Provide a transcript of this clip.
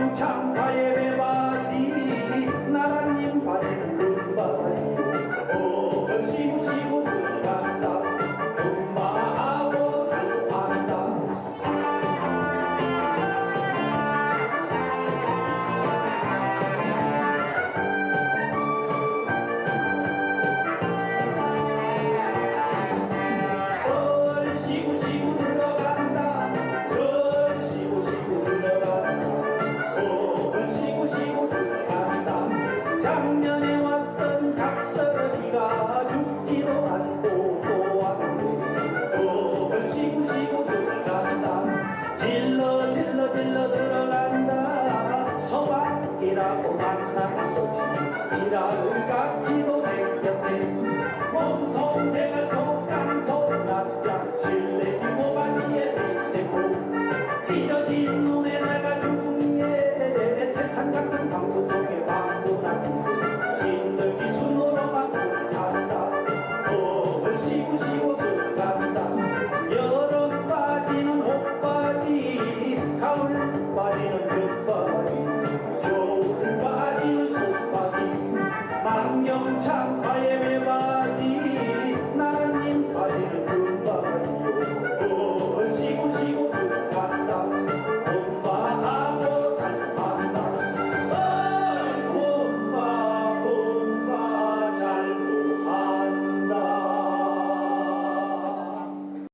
hometown, Ryan. 찢어진 눈에 내가 죽음에 태산 같은 방구동에 방구나 진들기 순으로 방구를 산다. 봄을 시구시구 들어간다. 여름 빠지는 옷바지 가을 빠지는 끝바지 겨울 빠지는 손바지. 망령